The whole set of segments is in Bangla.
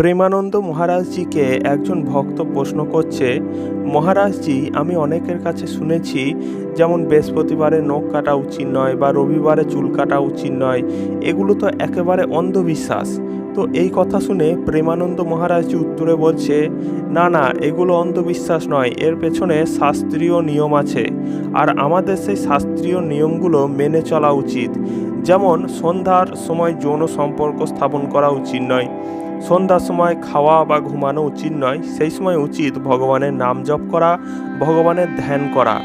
প্রেমানন্দ মহারাজজিকে একজন ভক্ত প্রশ্ন করছে, মহারাজজি, আমি অনেকের কাছে শুনেছি, যেমন বৃহস্পতিবারে নখ কাটা উচিত নয় বা রবিবারে চুল কাটা উচিত নয়, এগুলো তো একেবারে অন্ধবিশ্বাস। তো এই কথা শুনে প্রেমানন্দ মহারাজজি উত্তরে বলছে, না না, এগুলো অন্ধবিশ্বাস নয়, এর পেছনে শাস্ত্রীয় নিয়ম আছে, আর আমাদের সেই শাস্ত্রীয় নিয়মগুলো মেনে চলা উচিত। যেমন সন্ধ্যার সময় যৌন সম্পর্ক স্থাপন করা উচিত নয়, সন্ধ্যার সময় খাওয়া বা ঘুমানো উচিত নয়, সেই সময় উচিত ভগবানের নাম জপ করা, ভগবানের ধ্যান করা।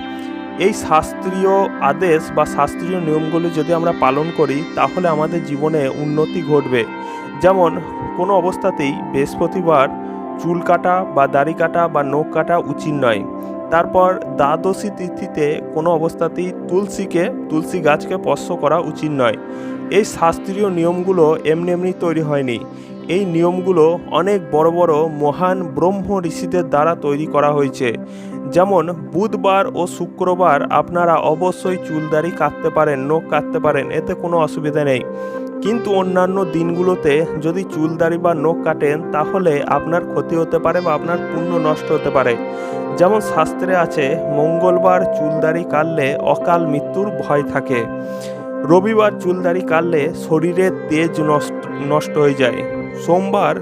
এই শাস্ত্রীয় আদেশ বা শাস্ত্রীয় নিয়মগুলি যদি আমরা পালন করি, তাহলে আমাদের জীবনে উন্নতি ঘটবে। যেমন কোনো অবস্থাতেই বৃহস্পতিবার চুল কাটা বা দাড়ি কাটা বা নখ কাটা উচিত নয়। তারপর দ্বাদশী তিথিতে কোনো অবস্থাতেই তুলসীকে, তুলসী গাছকে স্পর্শ করা উচিত নয়। এই শাস্ত্রীয় নিয়মগুলো এমনি এমনি তৈরি হয়নি। এই নিয়মগুলো অনেক বড় বড় মহান ব্রহ্ম ঋষিদের দ্বারা তৈরি করা হয়েছে। যেমন, বুধবার ও শুক্রবার আপনারা অবশ্যই চুলদারি কাটতে পারেন, নখ কাটতে পারেন, এতে কোনো অসুবিধা নেই। কিন্তু অন্যান্য দিনগুলোতে যদি চুলদারি বা নখ কাটেন, তাহলে আপনার ক্ষতি হতে পারে বা আপনার পুণ্য নষ্ট হতে পারে। যেমন শাস্ত্রে আছে, মঙ্গলবার চুলদারি কাটলে অকাল মৃত্যুর ভয় থাকে। রবিবার চুলদারি কাটলে শরীরের তেজ নষ্ট নষ্ট হয়ে যায়। সোমবার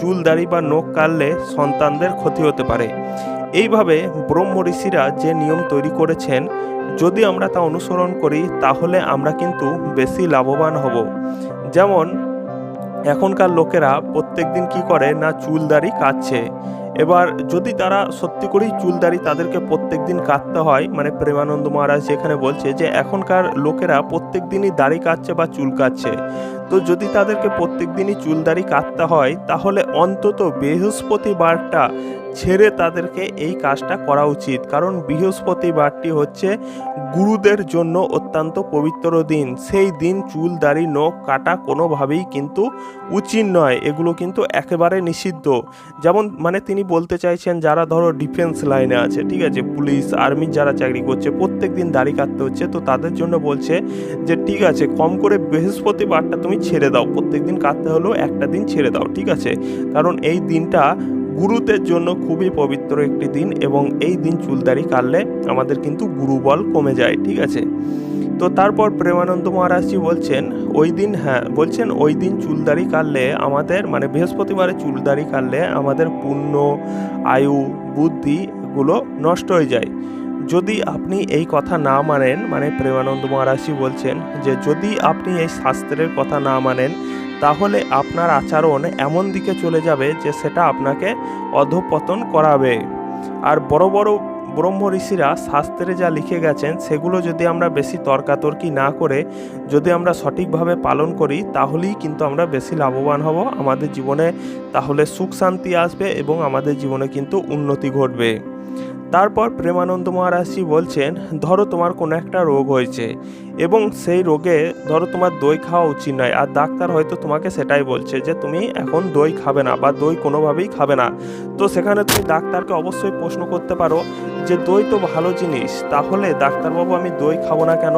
চুলদারি বা নখ কাটলে সন্তানদের ক্ষতি হতে পারে। এইভাবে ব্রহ্ম ঋষিরা যে নিয়ম তৈরি করেছেন যদি আমরা তা অনুসরণ করি, তাহলে আমরা কিন্তু বেশি লাভবান হব। যেমন, এখনকার লোকেরা প্রত্যেক দিন কী করে না চুল চুলদারি কাটছে। এবার যদি তারা সত্যি করেই চুল চুলদারি তাদেরকে প্রত্যেক দিন কাটতে হয় মানে প্রেমানন্দ মহারাজ যেখানে বলছে যে, এখনকার লোকেরা প্রত্যেক দিনই দাড়ি কাটছে বা চুল কাটছে। তো যদি তাদেরকে প্রত্যেক দিনই চুলদারি কাটতে হয়, তাহলে অন্তত বৃহস্পতিবারটা ছেড়ে তাদেরকে এই কাজটা করা উচিত। কারণ বৃহস্পতিবারটি হচ্ছে গুরুদের জন্য অত্যন্ত পবিত্র দিন। সেই দিন চুল দাড়ি নখ কাটা কোনোভাবেই কিন্তু উচিত নয়। এগুলো কিন্তু একেবারে নিষিদ্ধ। যেমন মানে তিনি বলতে চাইছেন, যারা ধরো ডিফেন্স লাইনে আছে, ঠিক আছে, পুলিশ আর্মির যারা চাকরি করছে প্রত্যেক দিন দাড়ি কাটতে হচ্ছে, তো তাদের জন্য বলছে যে, ঠিক আছে, কম করে বৃহস্পতিবারটা তুমি ছেড়ে দাও। প্রত্যেক দিন কাটতে হলেও একটা দিন ছেড়ে দাও, ঠিক আছে? কারণ এই দিনটা গুরুদের জন্য খুবই পবিত্র একটি দিন এবং এই দিন চুলদারি কাটলে আমাদের কিন্তু গুরুবল কমে যায়, ঠিক আছে? তো তারপর প্রেমানন্দ মহারাজজি বলছেন, ওই দিন হ্যাঁ বলছেন ওই দিন চুলদারি কাটলে আমাদের মানে বৃহস্পতিবারে চুলদারি কাটলে আমাদের পুণ্য, আয়ু বুদ্ধি এগুলো নষ্ট হয়ে যায়। যদি আপনি এই কথা না মানেন মানে প্রেমানন্দ মহারাজজি বলছেন যে, যদি আপনি এই শাস্ত্রের কথা না মানেন, তাহলে আপনার আচরণ এমন দিকে চলে যাবে যে, সেটা আপনাকে অধপতন করাবে। আর বড় বড় ব্রহ্ম ঋষিরা শাস্ত্রে যা লিখে গেছেন, সেগুলো যদি আমরা বেশি তর্কাতর্কি না করে, যদি আমরা সঠিকভাবে পালন করি, তাহলেই কিন্তু আমরা বেশি লাভবান হব। আমাদের জীবনে তাহলে সুখ শান্তি আসবে এবং আমাদের জীবনে কিন্তু উন্নতি ঘটবে। তারপর প্রেমানন্দ মহারাজজি বলছেন, ধরো তোমার কোনো একটা রোগ হয়েছে এবং সেই রোগে ধরো তোমার দই খাওয়া উচিত নয়, আর ডাক্তার হয়তো তোমাকে সেটাই বলছে যে তুমি এখন দই খাবে না বা দই কোনোভাবেই খাবে না। তো সেখানে তুমি ডাক্তারকে অবশ্যই প্রশ্ন করতে পারো যে দই তো ভালো জিনিস, তাহলে ডাক্তারবাবু আমি দই খাব না কেন?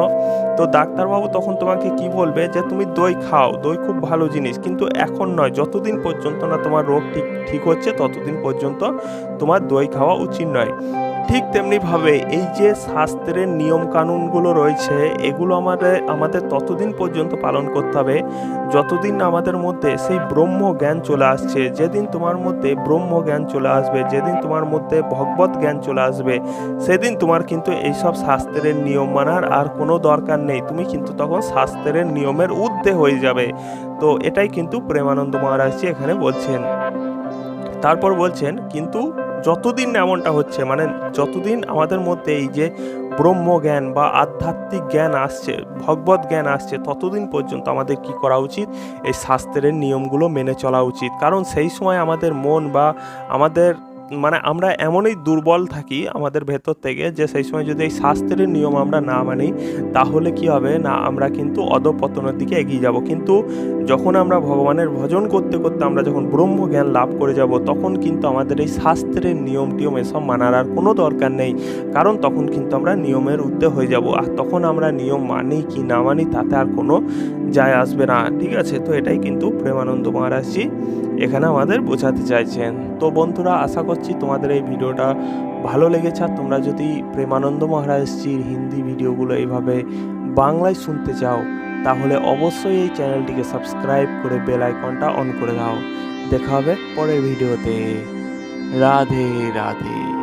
তো ডাক্তারবাবু তখন তোমাকে কি বলবে যে, তুমি দই খাও, দই খুব ভালো জিনিস, কিন্তু এখন নয়, যতদিন পর্যন্ত না তোমার রোগ ঠিক ঠিক হচ্ছে, ততদিন পর্যন্ত তোমার দই খাওয়া উচিত নয়। ঠিক তেমনিভাবে এই যে শাস্ত্রের নিয়ম কানুনগুলো রয়েছে, এগুলো আমাদের আমাদের ততদিন পর্যন্ত পালন করতে হবে। যতদিন আমাদের মধ্যে সেই ব্রহ্ম জ্ঞান চলে আসছে, যেদিন তোমার মধ্যে ব্রহ্ম জ্ঞান চলে আসবে, যেদিন তোমার মধ্যে ভগবত জ্ঞান চলে আসবে, সেদিন তোমার কিন্তু এইসব শাস্ত্রের নিয়ম মানার আর কোনো দরকার নেই। তুমি কিন্তু তখন শাস্ত্রের নিয়মের ঊর্ধ্বে হয়ে যাবে। তো এটাই কিন্তু প্রেমানন্দ মহারাজজি এখানে বলছেন। তারপর বলছেন, কিন্তু যতদিন এমনটা হচ্ছে মানে যতদিন আমাদের মধ্যে এই যে ব্রহ্ম জ্ঞান বা আধ্যাত্মিক জ্ঞান আসছে, ভগবত জ্ঞান আসছে, ততদিন পর্যন্ত আমাদের কি করা উচিত? এই শাস্ত্রের নিয়মগুলো মেনে চলা উচিত। কারণ সেই সময় আমাদের মন বা আমাদের মানে আমরা এমনই দুর্বল থাকি আমাদের ভেতর থেকে যে সেই সময় যদি এই শাস্ত্রের নিয়ম আমরা না মানি, তাহলে কি হবে? না, আমরা কিন্তু অধপতনের দিকে এগিয়ে যাব। কিন্তু যখন আমরা ভগবানের ভজন করতে করতে আমরা যখন ব্রহ্মজ্ঞান লাভ করে যাব, তখন কিন্তু আমাদের এই শাস্ত্রের নিয়ম টিয়ম এসব মানার আর কোনো দরকার নেই। কারণ তখন কিন্তু আমরা নিয়মের ঊর্ধ্বে হয়ে যাব। আর তখন আমরা নিয়ম মানি কি না মানি তাতে আর কোনো যায় আসবে না। ঠিক আছে? তো এটাই কিন্তু প্রেমানন্দ মহারাজজি এখানে আমাদের বোঝাতে চাইছেন। তো বন্ধুরা, আশা করছি তোমাদের এই ভিডিওটা ভালো লেগেছে। আর তোমরা যদি প্রেমানন্দ মহারাজজির হিন্দি ভিডিওগুলো এইভাবে বাংলায় শুনতে চাও তাহলে অবশ্যই এই চ্যানেলটিকে সাবস্ক্রাইব করে বেল আইকনটা অন করে দাও। দেখা হবে পরের ভিডিওতে। রাধে রাধে।